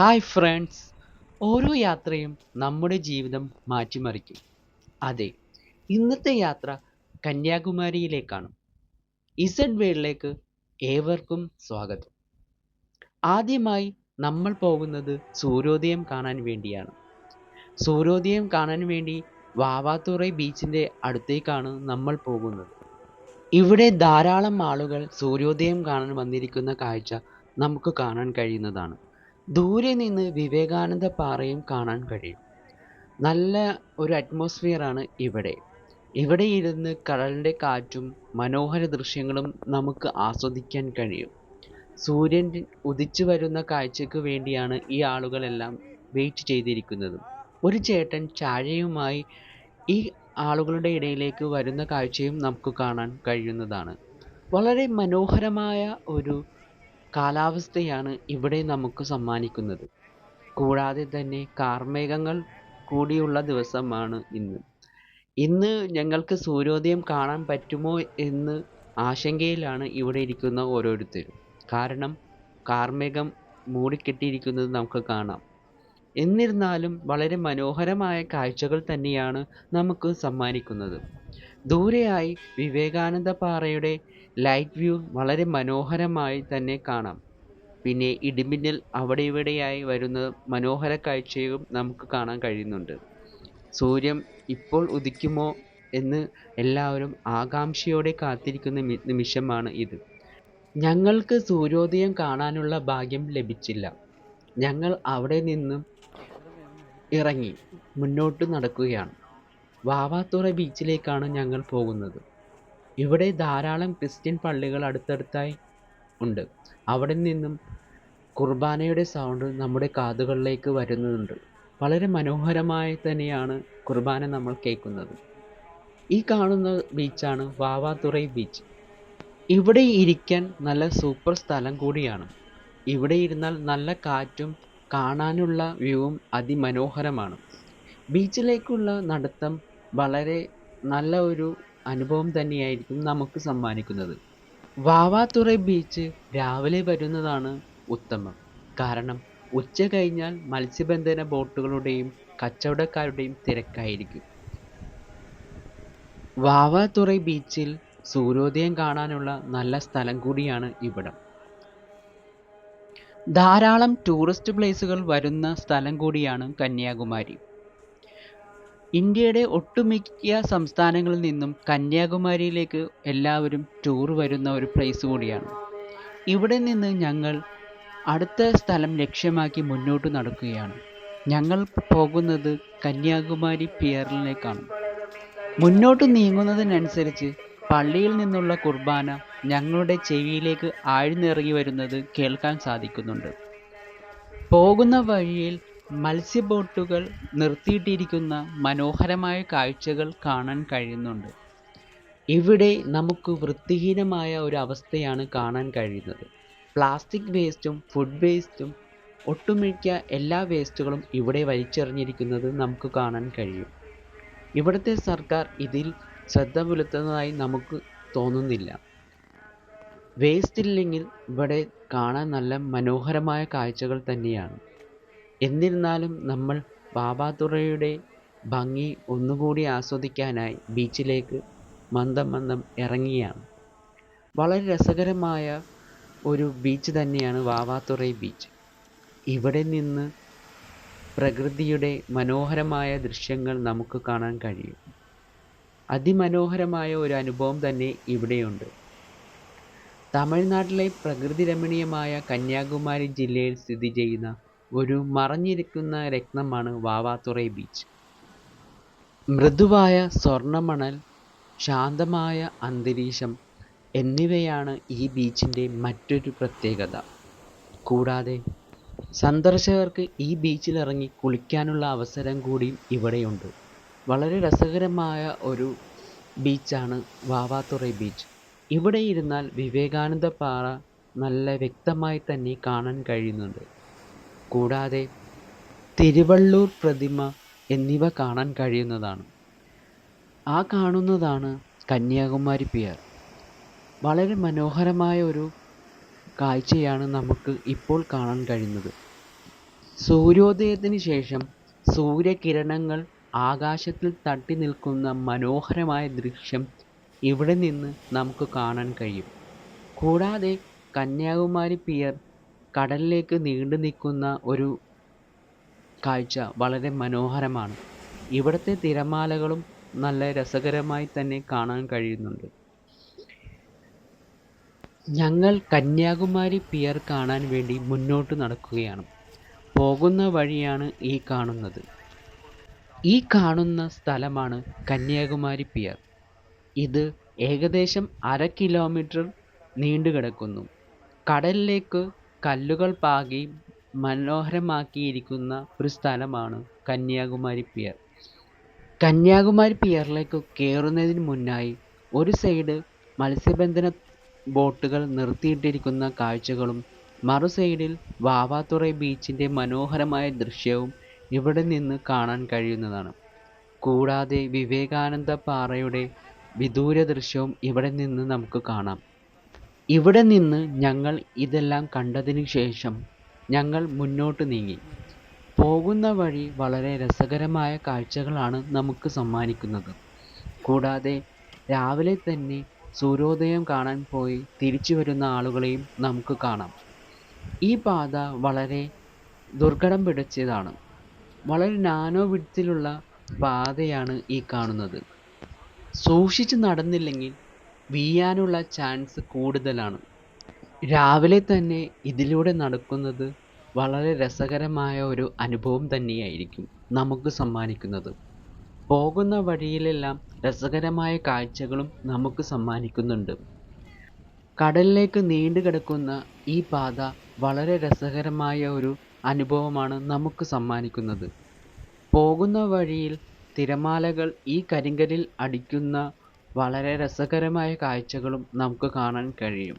Hi friends ഓരോ യാത്രയും നമ്മുടെ ജീവിതം മാറ്റിമറിക്കും. അതെ ഇന്നത്തെ യാത്ര കന്യാകുമാരിയിലേക്കാണ്. ഇസഡ് വേൾഡിലേക്ക് ഏവർക്കും സ്വാഗതം. ആദ്യമായി നമ്മൾ പോകുന്നത് സൂര്യോദയം കാണാൻ വേണ്ടിയാണ്. സൂര്യോദയം കാണാൻ വേണ്ടി വാവാത്തുറൈ ബീച്ചിന്റെ അടുത്തേക്കാണ് നമ്മൾ പോകുന്നത്. ഇവിടെ ധാരാളം ആളുകൾ സൂര്യോദയം കാണാൻ വന്നിരിക്കുന്ന കാഴ്ച നമുക്ക് കാണാൻ കഴിയുന്നതാണ്. ദൂരെ നിന്ന് വിവേകാനന്ദ പാറയും കാണാൻ കഴിയും. നല്ല ഒരു അറ്റ്മോസ്ഫിയറാണ് ഇവിടെ. ഇവിടെ ഇരുന്ന് കടലിന്റെ കാറ്റും മനോഹര ദൃശ്യങ്ങളും നമുക്ക് ആസ്വദിക്കാൻ കഴിയും. സൂര്യൻ ഉദിച്ചു വരുന്ന കാഴ്ചയ്ക്ക് വേണ്ടിയാണ് ഈ ആളുകളെല്ലാം വെയിറ്റ് ചെയ്തിരിക്കുന്നത്. ഒരു ചേട്ടൻ ചാഴയുമായി ഈ ആളുകളുടെ ഇടയിലേക്ക് വരുന്ന കാഴ്ചയും നമുക്ക് കാണാൻ കഴിയുന്നതാണ്. വളരെ മനോഹരമായ ഒരു കാലാവസ്ഥയാണ് ഇവിടെ നമുക്ക് സമ്മാനിക്കുന്നത്. കൂടാതെ തന്നെ കാർമേഘങ്ങൾ കൂടിയുള്ള ദിവസമാണ് ഇന്ന്. ഇന്ന് ഞങ്ങൾക്ക് സൂര്യോദയം കാണാൻ പറ്റുമോ എന്ന് ആശങ്കയിലാണ് ഇവിടെ ഇരിക്കുന്ന ഓരോരുത്തരും. കാരണം കാർമേഘം മൂടിക്കെട്ടിയിരിക്കുന്നത് നമുക്ക് കാണാം. എന്നിരുന്നാലും വളരെ മനോഹരമായ കാഴ്ചകൾ തന്നെയാണ് നമുക്ക് സമ്മാനിക്കുന്നത്. ദൂരെയായി വിവേകാനന്ദ പാറയുടെ ലൈറ്റ് വ്യൂ വളരെ മനോഹരമായി തന്നെ കാണാം. പിന്നെ ഇടിമിന്നൽ അവിടെ ഇവിടെയായി വരുന്ന മനോഹര കാഴ്ചയും നമുക്ക് കാണാൻ കഴിയുന്നുണ്ട്. സൂര്യൻ ഇപ്പോൾ ഉദിക്കുമോ എന്ന് എല്ലാവരും ആകാംക്ഷയോടെ കാത്തിരിക്കുന്ന നിമിഷമാണ് ഇത്. ഞങ്ങൾക്ക് സൂര്യോദയം കാണാനുള്ള ഭാഗ്യം ലഭിച്ചില്ല. ഞങ്ങൾ അവിടെ നിന്നും ഇറങ്ങി മുന്നോട്ട് നടക്കുകയാണ്. വാവാത്തുറ ബീച്ചിലേക്കാണ് ഞങ്ങൾ പോകുന്നത്. ഇവിടെ ധാരാളം ക്രിസ്ത്യൻ പള്ളികൾ അടുത്തടുത്തായി ഉണ്ട്. അവിടെ നിന്നും കുർബാനയുടെ സൗണ്ട് നമ്മുടെ കാതുകളിലേക്ക് വരുന്നുണ്ട്. വളരെ മനോഹരമായി തന്നെയാണ് കുർബാന നമ്മൾ കേൾക്കുന്നത്. ഈ കാണുന്ന ബീച്ചാണ് വാവാതുറൈ ബീച്ച്. ഇവിടെ ഇരിക്കാൻ നല്ല സൂപ്പർ സ്ഥലം കൂടിയാണ്. ഇവിടെ ഇരുന്നാൽ നല്ല കാറ്റും കാണാനുള്ള വ്യൂവും അതിമനോഹരമാണ്. ബീച്ചിലേക്കുള്ള നടത്തം വളരെ നല്ല ഒരു അനുഭവം തന്നെയായിരിക്കും നമുക്ക് സമ്മാനിക്കുന്നത്. വാവാത്തുറൈ ബീച്ച് രാവിലെ വരുന്നതാണ് ഉത്തമം. കാരണം ഉച്ച കഴിഞ്ഞാൽ മത്സ്യബന്ധന ബോട്ടുകളുടെയും കച്ചവടക്കാരുടെയും തിരക്കായിരിക്കും. വാവാത്തുറൈ ബീച്ചിൽ സൂര്യോദയം കാണാനുള്ള നല്ല സ്ഥലം കൂടിയാണ് ഇവിടം. ധാരാളം ടൂറിസ്റ്റ് പ്ലേസുകൾ വരുന്ന സ്ഥലം കൂടിയാണ് കന്യാകുമാരി. ഇന്ത്യയുടെ ഒട്ടുമിക്ക സംസ്ഥാനങ്ങളിൽ നിന്നും കന്യാകുമാരിയിലേക്ക് എല്ലാവരും ടൂർ വരുന്ന ഒരു പ്ലേസ് കൂടിയാണ്. ഇവിടെ നിന്ന് ഞങ്ങൾ അടുത്ത സ്ഥലം ലക്ഷ്യമാക്കി മുന്നോട്ട് നടക്കുകയാണ്. ഞങ്ങൾ പോകുന്നത് കന്യാകുമാരി പിയറിലേക്കാണ്. മുന്നോട്ട് നീങ്ങുന്നതിനനുസരിച്ച് പള്ളിയിൽ നിന്നുള്ള കുർബാന ഞങ്ങളുടെ ചെവിയിലേക്ക് ആഴ്ന്നിറങ്ങി വരുന്നത് കേൾക്കാൻ സാധിക്കുന്നുണ്ട്. പോകുന്ന വഴിയിൽ മത്സ്യബോട്ടുകൾ നിർത്തിയിട്ടിരിക്കുന്ന മനോഹരമായ കാഴ്ചകൾ കാണാൻ കഴിയുന്നുണ്ട്. ഇവിടെ നമുക്ക് വൃത്തിഹീനമായ ഒരു അവസ്ഥയാണ് കാണാൻ കഴിയുന്നത്. പ്ലാസ്റ്റിക് വേസ്റ്റും ഫുഡ് വേസ്റ്റും ഒട്ടുമിക്ക എല്ലാ വേസ്റ്റുകളും ഇവിടെ വലിച്ചെറിഞ്ഞിരിക്കുന്നത് നമുക്ക് കാണാൻ കഴിയും. ഇവിടുത്തെ സർക്കാർ ഇതിൽ ശ്രദ്ധ പുലർത്തുന്നതായി നമുക്ക് തോന്നുന്നില്ല. വേസ്റ്റ് ഇല്ലെങ്കിൽ ഇവിടെ കാണാൻ നല്ല മനോഹരമായ കാഴ്ചകൾ തന്നെയാണ്. എന്നിരുന്നാലും നമ്മൾ ബാബാതുറയുടെ ഭംഗി ഒന്നുകൂടി ആസ്വദിക്കാനായി ബീച്ചിലേക്ക് മന്ദം മന്ദം ഇറങ്ങിയാണ്. വളരെ രസകരമായ ഒരു ബീച്ച് തന്നെയാണ് വാവാത്തുറൈ ബീച്ച്. ഇവിടെ നിന്ന് പ്രകൃതിയുടെ മനോഹരമായ ദൃശ്യങ്ങൾ നമുക്ക് കാണാൻ കഴിയും. അതിമനോഹരമായ ഒരു അനുഭവം തന്നെ ഇവിടെയുണ്ട്. തമിഴ്നാട്ടിലെ പ്രകൃതി രമണീയമായ കന്യാകുമാരി ജില്ലയിൽ സ്ഥിതി ചെയ്യുന്ന ഒരു മറഞ്ഞിരിക്കുന്ന രത്നമാണ് വാവാത്തുറൈ ബീച്ച്. മൃദുവായ സ്വർണമണൽ ശാന്തമായ അന്തരീക്ഷം എന്നിവയാണ് ഈ ബീച്ചിന്റെ മറ്റൊരു പ്രത്യേകത. കൂടാതെ സന്ദർശകർക്ക് ഈ ബീച്ചിൽ ഇറങ്ങി കുളിക്കാനുള്ള അവസരം കൂടി ഇവിടെയുണ്ട്. വളരെ രസകരമായ ഒരു ബീച്ചാണ് വാവാത്തുറൈ ബീച്ച്. ഇവിടെ ഇരുന്നാൽ വിവേകാനന്ദ പാറ നല്ല വ്യക്തമായി തന്നെ കാണാൻ കഴിയുന്നുണ്ട്. കൂടാതെ തിരുവള്ളൂർ പ്രതിമ എന്നിവ കാണാൻ കഴിയുന്നതാണ്. ആ കാണുന്നതാണ് കന്യാകുമാരി പിയർ. വളരെ മനോഹരമായ ഒരു കാഴ്ചയാണ് നമുക്ക് ഇപ്പോൾ കാണാൻ കഴിയുന്നത്. സൂര്യോദയത്തിന് ശേഷം സൂര്യകിരണങ്ങൾ ആകാശത്തിൽ തട്ടി നിൽക്കുന്ന മനോഹരമായ ദൃശ്യം ഇവിടെ നിന്ന് നമുക്ക് കാണാൻ കഴിയും. കൂടാതെ കന്യാകുമാരി പിയർ കടലിലേക്ക് നീണ്ടു നിൽക്കുന്ന ഒരു കാഴ്ച വളരെ മനോഹരമാണ്. ഇവിടുത്തെ തിരമാലകളും നല്ല രസകരമായി തന്നെ കാണാൻ കഴിയുന്നുണ്ട്. ഞങ്ങൾ കന്യാകുമാരി പിയർ കാണാൻ വേണ്ടി മുന്നോട്ട് നടക്കുകയാണ്. പോകുന്ന വഴിയാണ് ഈ കാണുന്നത്. ഈ കാണുന്ന സ്ഥലമാണ് കന്യാകുമാരി പിയർ. ഇത് ഏകദേശം അര കിലോമീറ്റർ നീണ്ടു കിടക്കുന്നു. കടലിലേക്ക് കല്ലുകൾ പാകി മനോഹരമാക്കിയിരിക്കുന്ന ഒരു സ്ഥലമാണ് കന്യാകുമാരി പിയർ. കന്യാകുമാരി പിയറിലേക്ക് കയറുന്നതിന് മുന്നായി ഒരു സൈഡ് മത്സ്യബന്ധന ബോട്ടുകൾ നിർത്തിയിട്ടിരിക്കുന്ന കാഴ്ചകളും മറു സൈഡിൽ വാവാത്തുറൈ ബീച്ചിന്റെ മനോഹരമായ ദൃശ്യവും ഇവിടെ നിന്ന് കാണാൻ കഴിയുന്നതാണ്. കൂടാതെ വിവേകാനന്ദ പാറയുടെ വിദൂര ദൃശ്യവും ഇവിടെ നിന്ന് നമുക്ക് കാണാം. ഇവിടെ നിന്ന് ഞങ്ങൾ ഇതെല്ലാം കണ്ടതിന് ശേഷം ഞങ്ങൾ മുന്നോട്ട് നീങ്ങി. പോകുന്ന വഴി വളരെ രസകരമായ കാഴ്ചകളാണ് നമുക്ക് സമ്മാനിക്കുന്നത്. കൂടാതെ രാവിലെ തന്നെ സൂര്യോദയം കാണാൻ പോയി തിരിച്ചു വരുന്ന ആളുകളെയും നമുക്ക് കാണാം. ഈ പാത വളരെ ദുർഘടം പിടിച്ചതാണ്. വളരെ നാനോ വിഡ്ത്തിലുള്ള പാതയാണ് ഈ കാണുന്നത്. സൂക്ഷിച്ച് നടന്നില്ലെങ്കിൽ വീയാനുള്ള ചാൻസ് കൂടുതലാണ്. രാവിലെ തന്നെ ഇതിലൂടെ നടക്കുന്നത് വളരെ രസകരമായ ഒരു അനുഭവം തന്നെയായിരിക്കും നമുക്ക് സമ്മാനിക്കുന്നത്. പോകുന്ന വഴിയിലെല്ലാം രസകരമായ കാഴ്ചകളും നമുക്ക് സമ്മാനിക്കുന്നുണ്ട്. കടലിലേക്ക് നീണ്ടു കിടക്കുന്ന ഈ പാത വളരെ രസകരമായ ഒരു അനുഭവമാണ് നമുക്ക് സമ്മാനിക്കുന്നത്. പോകുന്ന വഴിയിൽ തിരമാലകൾ ഈ കരിങ്കല്ലിൽ അടിക്കുന്ന വളരെ രസകരമായ കാഴ്ചകളും നമുക്ക് കാണാൻ കഴിയും.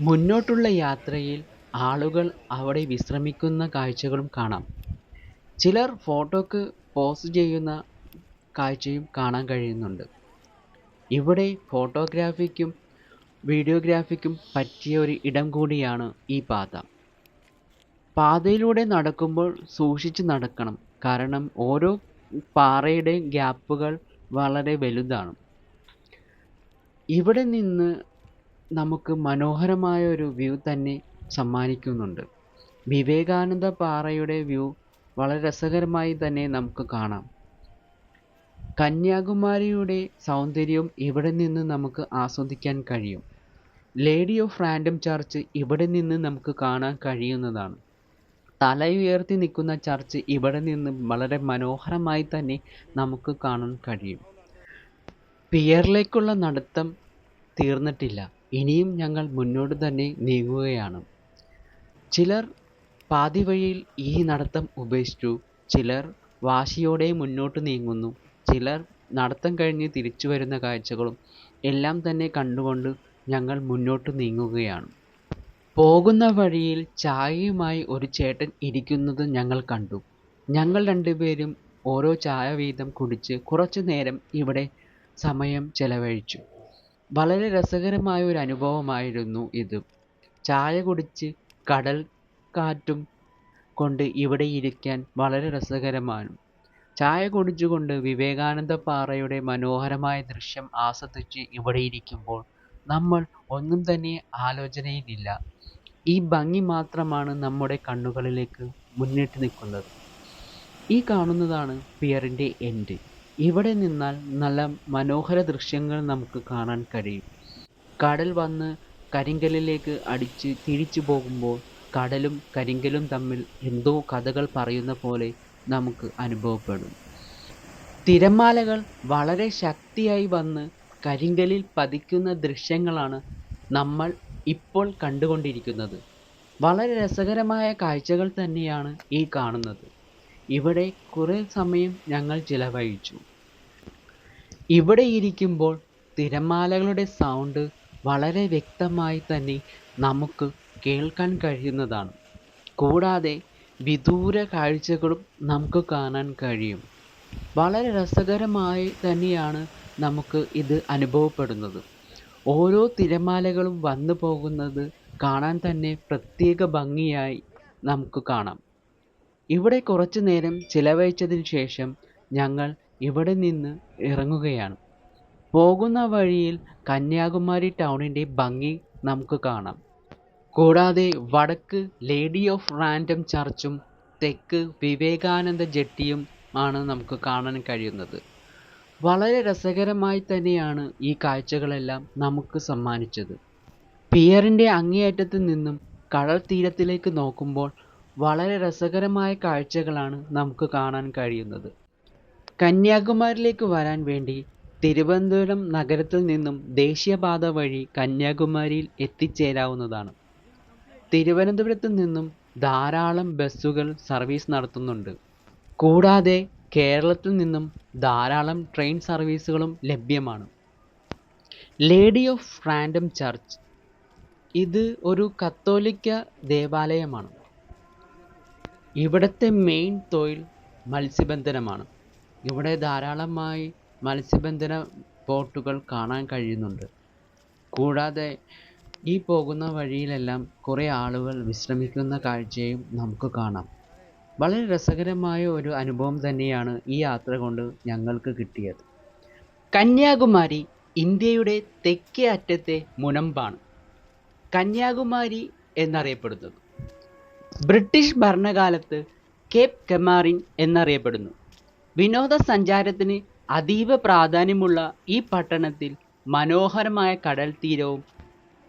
മുന്നോട്ടുള്ള യാത്രയിൽ ആളുകൾ അവിടെ വിശ്രമിക്കുന്ന കാഴ്ചകളും കാണാം. ചിലർ ഫോട്ടോക്ക് പോസ് ചെയ്യുന്ന കാഴ്ചയും കാണാൻ കഴിയുന്നുണ്ട്. ഇവിടെ ഫോട്ടോഗ്രാഫിക്കും വീഡിയോഗ്രാഫിക്കും പറ്റിയ ഒരു ഇടം കൂടിയാണ് ഈ പാത. പാതയിലൂടെ നടക്കുമ്പോൾ സൂക്ഷിച്ച് നടക്കണം. കാരണം ഓരോ പാറയുടെയും ഗ്യാപ്പുകൾ വളരെ വലുതാണ്. ഇവിടെ നിന്ന് നമുക്ക് മനോഹരമായ ഒരു വ്യൂ തന്നെ സമ്മാനിക്കുന്നുണ്ട്. വിവേകാനന്ദ പാറയുടെ വ്യൂ വളരെ രസകരമായി തന്നെ നമുക്ക് കാണാം. കന്യാകുമാരിയുടെ സൗന്ദര്യം ഇവിടെ നിന്ന് നമുക്ക് ആസ്വദിക്കാൻ കഴിയും. ലേഡി ഓഫ് റാൻഡം ചർച്ച് ഇവിടെ നിന്ന് നമുക്ക് കാണാൻ കഴിയുന്നതാണ്. തല ഉയർത്തി നിൽക്കുന്ന ചർച്ച് ഇവിടെ നിന്ന് വളരെ മനോഹരമായി തന്നെ നമുക്ക് കാണാൻ കഴിയും. പിയറിലേക്കുള്ള നടത്തം തീർന്നിട്ടില്ല. ഇനിയും ഞങ്ങൾ മുന്നോട്ട് തന്നെ നീങ്ങുകയാണ്. ചിലർ പാതി വഴിയിൽ ഈ നടത്തം ഉപേക്ഷിച്ചു. ചിലർ വാശിയോടെ മുന്നോട്ട് നീങ്ങുന്നു. ചിലർ നടത്തം കഴിഞ്ഞ് തിരിച്ചു വരുന്ന കാഴ്ചകളും എല്ലാം തന്നെ കണ്ടുകൊണ്ട് ഞങ്ങൾ മുന്നോട്ട് നീങ്ങുകയാണ്. പോകുന്ന വഴിയിൽ ചായയുമായി ഒരു ചേട്ടൻ ഇരിക്കുന്നത് ഞങ്ങൾ കണ്ടു. ഞങ്ങൾ രണ്ടുപേരും ഓരോ ചായ വീതം കുടിച്ച് കുറച്ചു നേരം ഇവിടെ സമയം ചെലവഴിച്ചു. വളരെ രസകരമായ ഒരു അനുഭവമായിരുന്നു ഇത്. ചായ കുടിച്ച് കടൽ കാറ്റും കൊണ്ട് ഇവിടെ ഇരിക്കാൻ വളരെ രസകരമാണ്. ചായ കുടിച്ചുകൊണ്ട് വിവേകാനന്ദ പാറയുടെ മനോഹരമായ ദൃശ്യം ആസ്വദിച്ച് ഇവിടെ ഇരിക്കുമ്പോൾ നമ്മൾ ഒന്നും തന്നെ ആലോചനയിലില്ല. ഈ ഭംഗി മാത്രമാണ് നമ്മുടെ കണ്ണുകളിലേക്ക് മുന്നിട്ട് നിൽക്കുന്നത്. ഈ കാണുന്നതാണ് പിയറിന്റെ എൻഡ് ഇവിടെ നിന്നാൽ നല്ല മനോഹര ദൃശ്യങ്ങൾ നമുക്ക് കാണാൻ കഴിയും. കടൽ വന്ന് കരിങ്കല്ലിലേക്ക് അടിച്ച് തിരിച്ചു പോകുമ്പോൾ കടലും കരിങ്കലും തമ്മിൽ എന്തോ കഥകൾ പറയുന്ന പോലെ നമുക്ക് അനുഭവപ്പെടും. തിരമാലകൾ വളരെ ശക്തിയായി വന്ന് കരിങ്കല്ലിൽ പതിക്കുന്ന ദൃശ്യങ്ങളാണ് നമ്മൾ ഇപ്പോൾ കണ്ടുകൊണ്ടിരിക്കുന്നത്. വളരെ രസകരമായ കാഴ്ചകൾ തന്നെയാണ് ഈ കാണുന്നത്. ഇവിടെ കുറേ സമയം ഞങ്ങൾ ചിലവഴിച്ചു. ഇവിടെ ഇരിക്കുമ്പോൾ തിരമാലകളുടെ സൗണ്ട് വളരെ വ്യക്തമായി തന്നെ നമുക്ക് കേൾക്കാൻ കഴിയുന്നതാണ്. കൂടാതെ വിദൂര കാഴ്ചകളും നമുക്ക് കാണാൻ കഴിയും. വളരെ രസകരമായി തന്നെയാണ് നമുക്ക് ഇത് അനുഭവപ്പെടുന്നത്. ഓരോ തിരമാലകളും വന്നു പോകുന്നത് കാണാൻ തന്നെ പ്രത്യേക ഭംഗിയായി നമുക്ക് കാണാം. ഇവിടെ കുറച്ചു നേരം ചിലവഴിച്ചതിന് ശേഷം ഞങ്ങൾ ഇവിടെ നിന്ന് ഇറങ്ങുകയാണ്. പോകുന്ന വഴിയിൽ കന്യാകുമാരി ടൗണിന്റെ ഭംഗി നമുക്ക് കാണാം. കൂടാതെ വടക്ക് ലേഡി ഓഫ് റാൻഡം ചർച്ചും തെക്ക് വിവേകാനന്ദ ജെട്ടിയും ആണ് നമുക്ക് കാണാൻ കഴിയുന്നത്. വളരെ രസകരമായി തന്നെയാണ് ഈ കാഴ്ചകളെല്ലാം നമുക്ക് സമ്മാനിച്ചത്. പിയറിന്റെ അങ്ങേയറ്റത്ത് നിന്നും കടൽ തീരത്തിലേക്ക് നോക്കുമ്പോൾ വളരെ രസകരമായ കാഴ്ചകളാണ് നമുക്ക് കാണാൻ കഴിയുന്നത്. കന്യാകുമാരിയിലേക്ക് വരാൻ വേണ്ടി തിരുവനന്തപുരം നഗരത്തിൽ നിന്നും ദേശീയപാത വഴി കന്യാകുമാരിയിൽ എത്തിച്ചേരാവുന്നതാണ്. തിരുവനന്തപുരത്ത് നിന്നും ധാരാളം ബസ്സുകൾ സർവീസ് നടത്തുന്നുണ്ട്. കൂടാതെ കേരളത്തിൽ നിന്നും ധാരാളം ട്രെയിൻ സർവീസുകളും ലഭ്യമാണ്. ലേഡി ഓഫ് റാൻഡം ചർച്ച് ഇത് ഒരു കത്തോലിക്ക ദേവാലയമാണ്. ഇവിടുത്തെ മെയിൻ തൊഴിൽ മത്സ്യബന്ധനമാണ്. ഇവിടെ ധാരാളമായി മത്സ്യബന്ധന ബോട്ടുകൾ കാണാൻ കഴിയുന്നുണ്ട്. കൂടാതെ ഈ പോകുന്ന വഴിയിലെല്ലാം കുറേ ആളുകൾ വിശ്രമിക്കുന്ന കാഴ്ചയും നമുക്ക് കാണാം. വളരെ രസകരമായ ഒരു അനുഭവം തന്നെയാണ് ഈ യാത്ര കൊണ്ട് ഞങ്ങൾക്ക് കിട്ടിയത്. കന്യാകുമാരി ഇന്ത്യയുടെ തെക്കേ അറ്റത്തെ മുനമ്പാണ്. കന്യാകുമാരി എന്നറിയപ്പെടുന്നത്. ബ്രിട്ടീഷ് ഭരണകാലത്ത് കേപ്പ് കെമാറിൻ എന്നറിയപ്പെടുന്നു. വിനോദസഞ്ചാരത്തിന് അതീവ പ്രാധാന്യമുള്ള ഈ പട്ടണത്തിൽ മനോഹരമായ കടൽ തീരവും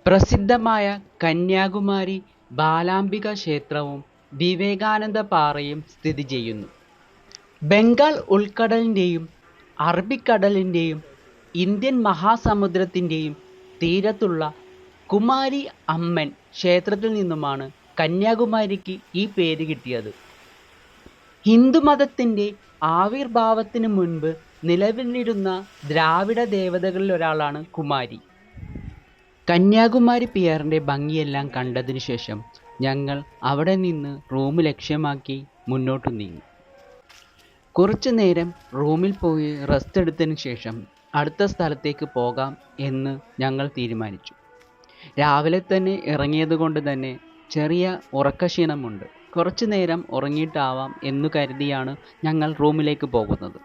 പ്രസിദ്ധമായ കന്യാകുമാരി ബാലാംബിക ക്ഷേത്രവും വിവേകാനന്ദ പാറയും സ്ഥിതി ചെയ്യുന്നു. ബംഗാൾ ഉൾക്കടലിന്റെയും അറബിക്കടലിന്റെയും ഇന്ത്യൻ മഹാസമുദ്രത്തിന്റെയും തീരത്തുള്ള കുമാരി അമ്മൻ ക്ഷേത്രത്തിൽ നിന്നുമാണ് കന്യാകുമാരിക്ക് ഈ പേര് കിട്ടിയത്. ഹിന്ദുമതത്തിന്റെ ആവിർഭാവത്തിന് മുൻപ് നിലവിലിരുന്ന ദ്രാവിഡ ദേവതകളിൽ ഒരാളാണ് കുമാരി. കന്യാകുമാരി പിയറിന്റെ ഭംഗിയെല്ലാം കണ്ടതിന് ശേഷം ഞങ്ങൾ അവിടെ നിന്ന് റൂം ലക്ഷ്യമാക്കി മുന്നോട്ട് നീങ്ങി. കുറച്ചു നേരം റൂമിൽ പോയി റെസ്റ്റ് എടുത്തതിന് ശേഷം അടുത്ത സ്ഥലത്തേക്ക് പോകാം എന്ന് ഞങ്ങൾ തീരുമാനിച്ചു. രാവിലെ തന്നെ ഇറങ്ങിയത് കൊണ്ട് തന്നെ ചെറിയ ഉറക്കക്ഷീണമുണ്ട്. കുറച്ചു നേരം ഉറങ്ങിയിട്ടാവാം എന്നു കരുതിയാണ് ഞങ്ങൾ റൂമിലേക്ക് പോകുന്നത്.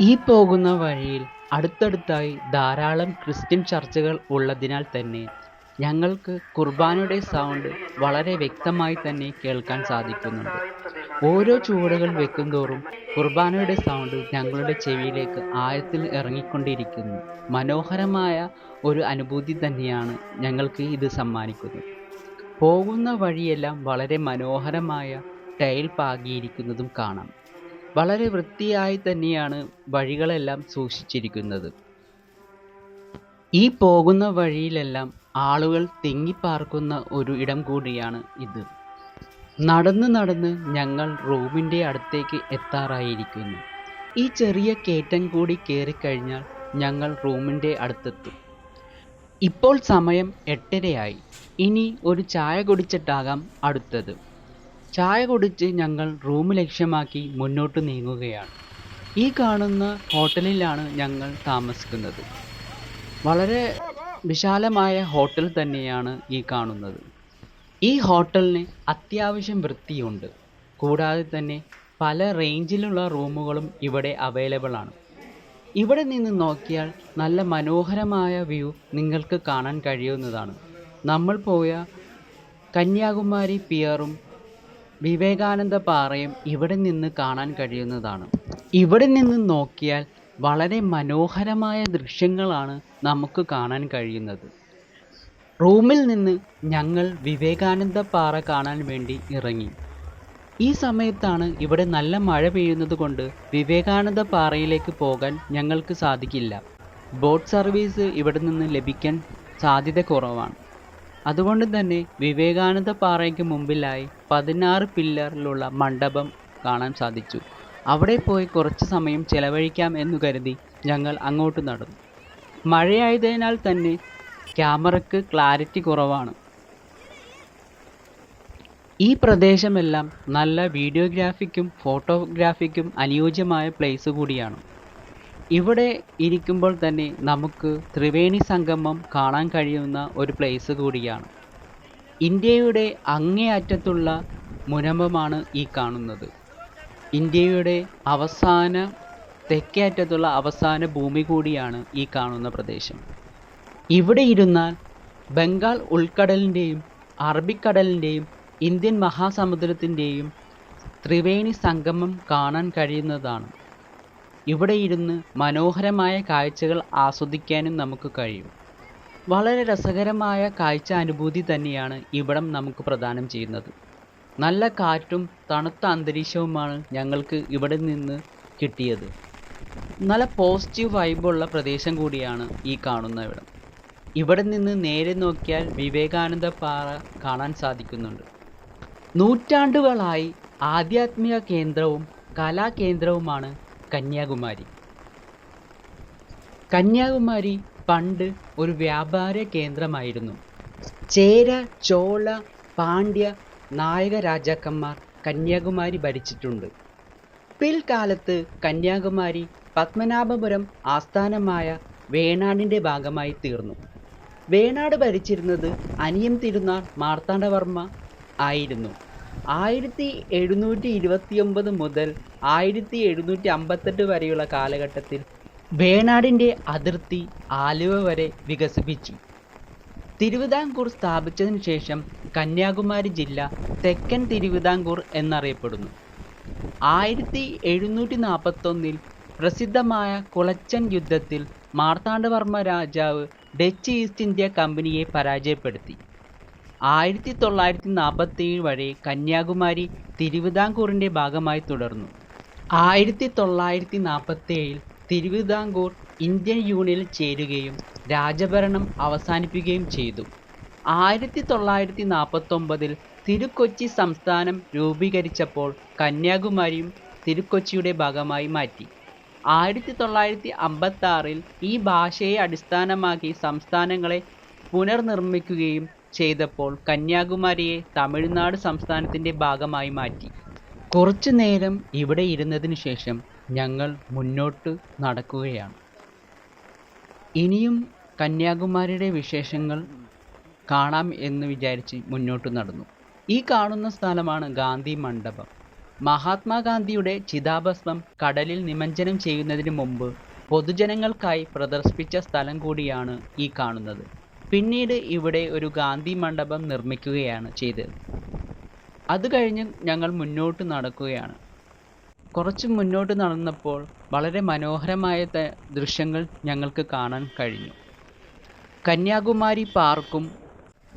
ഈ പോകുന്ന വഴിയിൽ അടുത്തടുത്തായി ധാരാളം ക്രിസ്ത്യൻ ചർച്ചുകൾ ഉള്ളതിനാൽ തന്നെ ഞങ്ങൾക്ക് കുർബാനയുടെ സൗണ്ട് വളരെ വ്യക്തമായി തന്നെ കേൾക്കാൻ സാധിക്കുന്നുണ്ട്. ഓരോ ചുവടുകൾ വെക്കുന്തോറും കുർബാനയുടെ സൗണ്ട് ഞങ്ങളുടെ ചെവിയിലേക്ക് ആഴത്തിൽ ഇറങ്ങിക്കൊണ്ടിരിക്കുന്നു. മനോഹരമായ ഒരു അനുഭൂതി തന്നെയാണ് ഞങ്ങൾക്ക് ഇത് സമ്മാനിക്കുന്നത്. പോകുന്ന വഴിയെല്ലാം വളരെ മനോഹരമായ ടൈൽ പാകിയിരിക്കുന്നതും കാണാം. വളരെ വൃത്തിയായി തന്നെയാണ് വഴികളെല്ലാം സൂക്ഷിച്ചിരിക്കുന്നത്. ഈ പോകുന്ന വഴിയിലെല്ലാം ആളുകൾ തിങ്ങിപ്പാർക്കുന്ന ഒരു ഇടം കൂടിയാണ് ഇത്. നടന്ന് നടന്ന് ഞങ്ങൾ റൂമിന്റെ അടുത്തേക്ക് എത്താറായിരിക്കുന്നു. ഈ ചെറിയ കയറ്റം കൂടി കയറിക്കഴിഞ്ഞാൽ ഞങ്ങൾ റൂമിന്റെ അടുത്തെത്തും. ഇപ്പോൾ സമയം എട്ടരയായി. ഇനി ഒരു ചായ കുടിച്ചിട്ടാകാം അടുത്തത്. ചായ കുടിച്ച് ഞങ്ങൾ റൂം ലക്ഷ്യമാക്കി മുന്നോട്ട് നീങ്ങുകയാണ്. ഈ കാണുന്ന ഹോട്ടലിലാണ് ഞങ്ങൾ താമസിക്കുന്നത്. വളരെ വിശാലമായ ഹോട്ടൽ തന്നെയാണ് ഈ കാണുന്നത്. ഈ ഹോട്ടലിന് അത്യാവശ്യം വൃത്തിയുണ്ട്. കൂടാതെ തന്നെ പല റേഞ്ചിലുള്ള റൂമുകളും ഇവിടെ അവൈലബിൾ ആണ്. ഇവിടെ നിന്ന് നോക്കിയാൽ നല്ല മനോഹരമായ വ്യൂ നിങ്ങൾക്ക് കാണാൻ കഴിയുന്നതാണ്. നമ്മൾ പോയ കന്യാകുമാരി പിയറും വിവേകാനന്ദ പാറയും ഇവിടെ നിന്ന് കാണാൻ കഴിയുന്നതാണ്. ഇവിടെ നിന്ന് നോക്കിയാൽ വളരെ മനോഹരമായ ദൃശ്യങ്ങളാണ് നമുക്ക് കാണാൻ കഴിയുന്നത്. റൂമിൽ നിന്ന് ഞങ്ങൾ വിവേകാനന്ദ പാറ കാണാൻ വേണ്ടി ഇറങ്ങി. ഈ സമയത്താണ് ഇവിടെ നല്ല മഴ പെയ്യുന്നത് കൊണ്ട് വിവേകാനന്ദ പാറയിലേക്ക് പോകാൻ ഞങ്ങൾക്ക് സാധിക്കില്ല. ബോട്ട് സർവീസ് ഇവിടെ നിന്ന് ലഭിക്കാൻ സാധ്യത കുറവാണ്. അതുകൊണ്ട് തന്നെ വിവേകാനന്ദ പാറയ്ക്ക് മുമ്പിലായി പതിനാറ് പില്ലറിലുള്ള മണ്ഡപം കാണാൻ സാധിച്ചു. അവിടെ പോയി കുറച്ച് സമയം ചെലവഴിക്കാം എന്നു കരുതി ഞങ്ങൾ അങ്ങോട്ട് നടന്നു. മഴയായതിനാൽ തന്നെ ക്യാമറയ്ക്ക് ക്ലാരിറ്റി കുറവാണ്. ഈ പ്രദേശമെല്ലാം നല്ല വീഡിയോഗ്രാഫിക്കും ഫോട്ടോഗ്രാഫിക്കും അനുയോജ്യമായ പ്ലേസ് കൂടിയാണ്. ഇവിടെ ഇരിക്കുമ്പോൾ തന്നെ നമുക്ക് ത്രിവേണി സംഗമം കാണാൻ കഴിയുന്ന ഒരു പ്ലേസ് കൂടിയാണ്. ഇന്ത്യയുടെ അങ്ങേയറ്റത്തുള്ള മുനമ്പമാണ് ഈ കാണുന്നത്. ഇന്ത്യയുടെ അവസാന തെക്കേ അറ്റത്തുള്ള അവസാന ഭൂമി കൂടിയാണ് ഈ കാണുന്ന പ്രദേശം. ഇവിടെ ഇരുന്നാൽ ബംഗാൾ ഉൾക്കടലിന്റെയും അറബിക്കടലിന്റെയും ഇന്ത്യൻ മഹാസമുദ്രത്തിന്റെയും ത്രിവേണി സംഗമം കാണാൻ കഴിയുന്നതാണ്. ഇവിടെ ഇരുന്ന് മനോഹരമായ കാഴ്ചകൾ ആസ്വദിക്കാനും നമുക്ക് കഴിയും. വളരെ രസകരമായ കാഴ്ച അനുഭൂതി തന്നെയാണ് ഇവിടം നമുക്ക് പ്രദാനം ചെയ്യുന്നത്. നല്ല കാറ്റും തണുത്ത അന്തരീക്ഷവുമാണ് ഞങ്ങൾക്ക് ഇവിടെ നിന്ന് കിട്ടിയത്. നല്ല പോസിറ്റീവ് വൈബുള്ള പ്രദേശം കൂടിയാണ് ഈ കാണുന്ന ഇവിടം. ഇവിടെ നിന്ന് നേരെ നോക്കിയാൽ വിവേകാനന്ദ പാറ കാണാൻ സാധിക്കുന്നുണ്ട്. നൂറ്റാണ്ടുകളായി ആധ്യാത്മിക കേന്ദ്രവും കലാകേന്ദ്രവുമാണ് കന്യാകുമാരി. കന്യാകുമാരി പണ്ട് ഒരു വ്യാപാര കേന്ദ്രമായിരുന്നു. ചേര ചോള പാണ്ഡ്യ നായക രാജാക്കന്മാർ കന്യാകുമാരി ഭരിച്ചിട്ടുണ്ട്. പിൽക്കാലത്ത് കന്യാകുമാരി പത്മനാഭപുരം ആസ്ഥാനമായ വേണാടിന്റെ ഭാഗമായി തീർന്നു. വേണാട് ഭരിച്ചിരുന്നത് അനിയം തിരുനാൾ മാർത്താണ്ഡവർമ്മ ആയിരുന്നു. ആയിരത്തി എഴുന്നൂറ്റി ഇരുപത്തിയൊമ്പത് മുതൽ ആയിരത്തി എഴുന്നൂറ്റി അമ്പത്തെട്ട് വരെയുള്ള കാലഘട്ടത്തിൽ വേണാടിന്റെ അതിർത്തി ആലുവ വരെ വികസിപ്പിച്ചു. തിരുവിതാംകൂർ സ്ഥാപിച്ചതിനു ശേഷം കന്യാകുമാരി ജില്ല തെക്കൻ തിരുവിതാംകൂർ എന്നറിയപ്പെടുന്നു. ആയിരത്തി എഴുന്നൂറ്റി നാൽപ്പത്തൊന്നിൽ പ്രസിദ്ധമായ കുളച്ചൻ യുദ്ധത്തിൽ മാർത്താണ്ഡവർമ്മ രാജാവ് ഡച്ച് ഈസ്റ്റ് ഇന്ത്യ കമ്പനിയെ പരാജയപ്പെടുത്തി. ആയിരത്തി തൊള്ളായിരത്തി നാൽപ്പത്തേഴ് വരെ കന്യാകുമാരി തിരുവിതാംകൂറിന്റെ ഭാഗമായി തുടർന്നു. ആയിരത്തി തൊള്ളായിരത്തി നാൽപ്പത്തേഴിൽ തിരുവിതാംകൂർ ഇന്ത്യൻ യൂണിയനിൽ ചേരുകയും രാജഭരണം അവസാനിപ്പിക്കുകയും ചെയ്തു. ആയിരത്തി തൊള്ളായിരത്തി നാൽപ്പത്തൊമ്പതിൽ തിരുക്കൊച്ചി സംസ്ഥാനം രൂപീകരിച്ചപ്പോൾ കന്യാകുമാരിയും തിരുക്കൊച്ചിയുടെ ഭാഗമായി മാറ്റി. ആയിരത്തി തൊള്ളായിരത്തി അമ്പത്തി ആറിൽ ഈ ഭാഷയെ അടിസ്ഥാനമാക്കി സംസ്ഥാനങ്ങളെ പുനർനിർമ്മിക്കുകയും ചെയ്തപ്പോൾ കന്യാകുമാരിയെ തമിഴ്നാട് സംസ്ഥാനത്തിന്റെ ഭാഗമായി മാറ്റി. കുറച്ചു നേരം ഇവിടെ ഇരുന്നതിന് ശേഷം ഞങ്ങൾ മുന്നോട്ട് നടക്കുകയാണ്. ഇനിയും കന്യാകുമാരിയുടെ വിശേഷങ്ങൾ കാണാം എന്ന് വിചാരിച്ച് മുന്നോട്ട് നടന്നു. ഈ കാണുന്ന സ്ഥലമാണ് ഗാന്ധി മണ്ഡപം. മഹാത്മാഗാന്ധിയുടെ ചിതാഭസ്മം കടലിൽ നിമജ്ജനം ചെയ്യുന്നതിന് മുമ്പ് പൊതുജനങ്ങൾക്കായി പ്രദർശിപ്പിച്ച സ്ഥലം കൂടിയാണ് ഈ കാണുന്നത്. പിന്നീട് ഇവിടെ ഒരു ഗാന്ധി മണ്ഡപം നിർമ്മിക്കുകയാണ് ചെയ്തത്. അത് കഴിഞ്ഞ് ഞങ്ങൾ മുന്നോട്ട് നടക്കുകയാണ്. കുറച്ച് മുന്നോട്ട് നടന്നപ്പോൾ വളരെ മനോഹരമായ ദൃശ്യങ്ങൾ ഞങ്ങൾക്ക് കാണാൻ കഴിഞ്ഞു. കന്യാകുമാരി പാർക്കും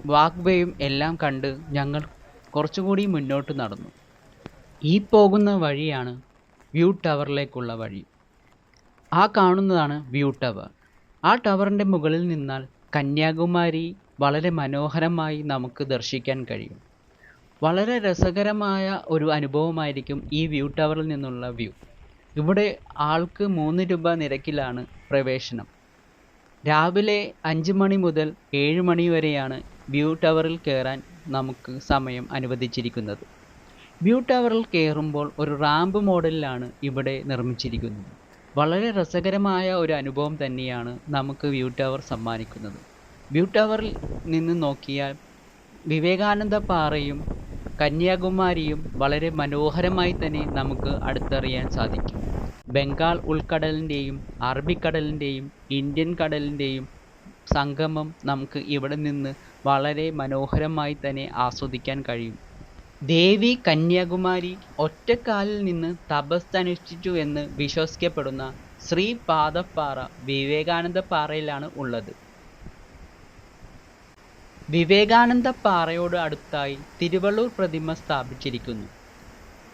വാക്വേയും എല്ലാം കണ്ട് ഞങ്ങൾ കുറച്ചുകൂടി മുന്നോട്ട് നടന്നു. ഈ പോകുന്ന വഴിയാണ് വ്യൂ ടവറിലേക്കുള്ള വഴി. ആ കാണുന്നതാണ് വ്യൂ ടവർ. ആ ടവറിന്റെ മുകളിൽ നിന്നാൽ കന്യാകുമാരി വളരെ മനോഹരമായി നമുക്ക് ദർശിക്കാൻ കഴിയും. വളരെ രസകരമായ ഒരു അനുഭവമായിരിക്കും ഈ വ്യൂ ടവറിൽ നിന്നുള്ള വ്യൂ. ഇവിടെ ആൾക്ക് മൂന്ന് രൂപ നിരക്കിലാണ് പ്രവേശനം. രാവിലെ അഞ്ച് മണി മുതൽ ഏഴ് മണി വരെയാണ് വ്യൂ ടവറിൽ കയറാൻ നമുക്ക് സമയം അനുവദിച്ചിരിക്കുന്നത്. വ്യൂ ടവറിൽ കയറുമ്പോൾ ഒരു റാമ്പ് മോഡലിലാണ് ഇവിടെ നിർമ്മിച്ചിരിക്കുന്നത്. വളരെ രസകരമായ ഒരു അനുഭവം തന്നെയാണ് നമുക്ക് വ്യൂ ടവർ സമ്മാനിക്കുന്നത്. വ്യൂ ടവറിൽ നിന്ന് നോക്കിയാൽ വിവേകാനന്ദ പാറയും കന്യാകുമാരിയും വളരെ മനോഹരമായി തന്നെ നമുക്ക് അടുത്തറിയാൻ സാധിക്കും. ബംഗാൾ ഉൾക്കടലിന്റെയും അറബിക്കടലിന്റെയും ഇന്ത്യൻ കടലിന്റെയും സംഗമം നമുക്ക് ഇവിടെ നിന്ന് വളരെ മനോഹരമായി തന്നെ ആസ്വദിക്കാൻ കഴിയും. ദേവി കന്യാകുമാരി ഒറ്റക്കാലിൽ നിന്ന് തപസ് അനുഷ്ഠിച്ചു എന്ന് വിശ്വസിക്കപ്പെടുന്ന ശ്രീ പാദപ്പാറ വിവേകാനന്ദ പാറയിലാണ് ഉള്ളത്. വിവേകാനന്ദ പാറയോട് അടുത്തായി തിരുവള്ളൂർ പ്രതിമ സ്ഥാപിച്ചിരിക്കുന്നു.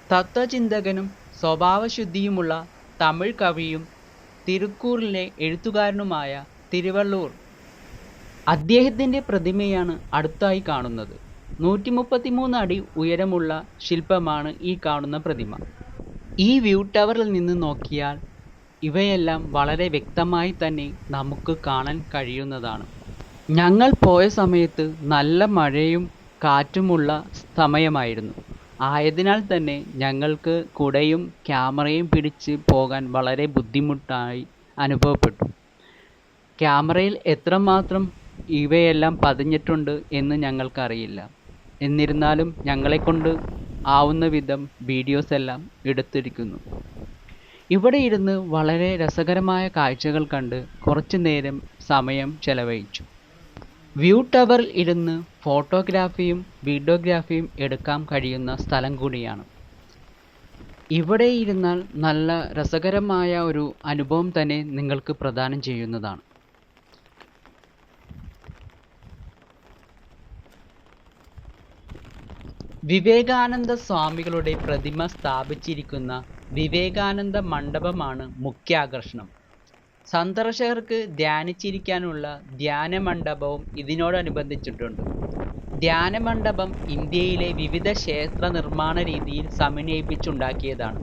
തത്വചിന്തകനും സ്വഭാവശുദ്ധിയുമുള്ള തമിഴ് കവിയും തിരുക്കൂറിലെ എഴുത്തുകാരനുമായ തിരുവള്ളൂർ അദ്ദേഹത്തിന്റെ പ്രതിമയാണ് അടുത്തായി കാണുന്നത്. നൂറ്റി മുപ്പത്തിമൂന്ന് അടി ഉയരമുള്ള ശില്പമാണ് ഈ കാണുന്ന പ്രതിമ. ഈ വ്യൂ ടവറിൽ നിന്ന് നോക്കിയാൽ ഇവയെല്ലാം വളരെ വ്യക്തമായി തന്നെ നമുക്ക് കാണാൻ കഴിയുന്നതാണ്. ഞങ്ങൾ പോയ സമയത്ത് നല്ല മഴയും കാറ്റുമുള്ള സമയമായിരുന്നു. ആയതിനാൽ തന്നെ ഞങ്ങൾക്ക് കുടയും ക്യാമറയും പിടിച്ച് പോകാൻ വളരെ ബുദ്ധിമുട്ടായി അനുഭവപ്പെട്ടു. ക്യാമറയിൽ എത്രമാത്രം ഇവയെല്ലാം പതിഞ്ഞിട്ടുണ്ട് എന്ന് ഞങ്ങൾക്കറിയില്ല. എന്നിരുന്നാലും ഞങ്ങളെക്കൊണ്ട് ആവുന്ന വിധം വീഡിയോസ് എല്ലാം എടുത്തിരിക്കുന്നു. ഇവിടെ ഇരുന്ന് വളരെ രസകരമായ കാഴ്ചകൾ കണ്ട് കുറച്ചു നേരം സമയം ചെലവഴിച്ചു. വ്യൂ ടവറിൽ ഇരുന്ന് ഫോട്ടോഗ്രാഫിയും വീഡിയോഗ്രാഫിയും എടുക്കാൻ കഴിയുന്ന സ്ഥലം കൂടിയാണ്. ഇവിടെ ഇരുന്നാൽ നല്ല രസകരമായ ഒരു അനുഭവം തന്നെ നിങ്ങൾക്ക് പ്രദാനം ചെയ്യുന്നതാണ്. വിവേകാനന്ദ സ്വാമികളുടെ പ്രതിമ സ്ഥാപിച്ചിരിക്കുന്ന വിവേകാനന്ദ മണ്ഡപമാണ് മുഖ്യ ആകർഷണം സന്ദർശകർക്ക് ധ്യാനിച്ചിരിക്കാനുള്ള ധ്യാന മണ്ഡപവും ഇതിനോടനുബന്ധിച്ചിട്ടുണ്ട്. ധ്യാന മണ്ഡപം ഇന്ത്യയിലെ വിവിധ ക്ഷേത്ര നിർമ്മാണ രീതിയിൽ സമന്വയിപ്പിച്ചുണ്ടാക്കിയതാണ്.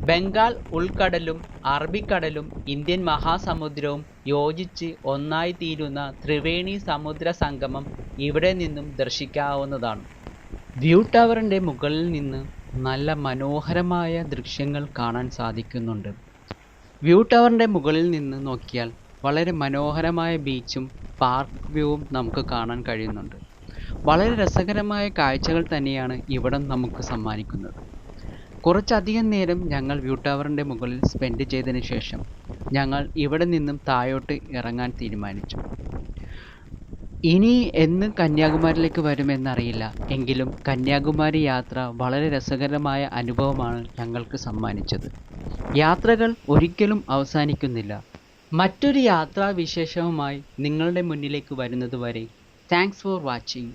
ബംഗാൾ ഉൾക്കടലും അറബിക്കടലും ഇന്ത്യൻ മഹാസമുദ്രവും യോജിച്ച് ഒന്നായി തീരുന്ന ത്രിവേണി സമുദ്ര സംഗമം ഇവിടെ നിന്നും ദർശിക്കാവുന്നതാണ്. വ്യൂ ടവറിന്റെ മുകളിൽ നിന്ന് നല്ല മനോഹരമായ ദൃശ്യങ്ങൾ കാണാൻ സാധിക്കുന്നുണ്ട്. വ്യൂ ടവറിന്റെ മുകളിൽ നിന്ന് നോക്കിയാൽ വളരെ മനോഹരമായ ബീച്ചും പാർക്ക് വ്യൂവും നമുക്ക് കാണാൻ കഴിയുന്നുണ്ട്. വളരെ രസകരമായ കാഴ്ചകൾ തന്നെയാണ് ഇവിടം നമുക്ക് സമ്മാനിക്കുന്നത്. കുറച്ചധികം നേരം ഞങ്ങൾ വ്യൂ ടവറിന്റെ മുകളിൽ സ്പെൻഡ് ചെയ്തതിന് ശേഷം ഞങ്ങൾ ഇവിടെ നിന്നും താഴോട്ട് ഇറങ്ങാൻ തീരുമാനിച്ചു. ഇനി എന്ന് കന്യാകുമാരിയിലേക്ക് വരുമെന്നറിയില്ല. എങ്കിലും കന്യാകുമാരി യാത്ര വളരെ രസകരമായ അനുഭവമാണ് ഞങ്ങൾക്ക് സമ്മാനിച്ചത്. യാത്രകൾ ഒരിക്കലും അവസാനിക്കുന്നില്ല. മറ്റൊരു യാത്രാ വിശേഷവുമായി നിങ്ങളുടെ മുന്നിലേക്ക് വരുന്നത് വരെ താങ്ക്സ് ഫോർ വാച്ചിങ്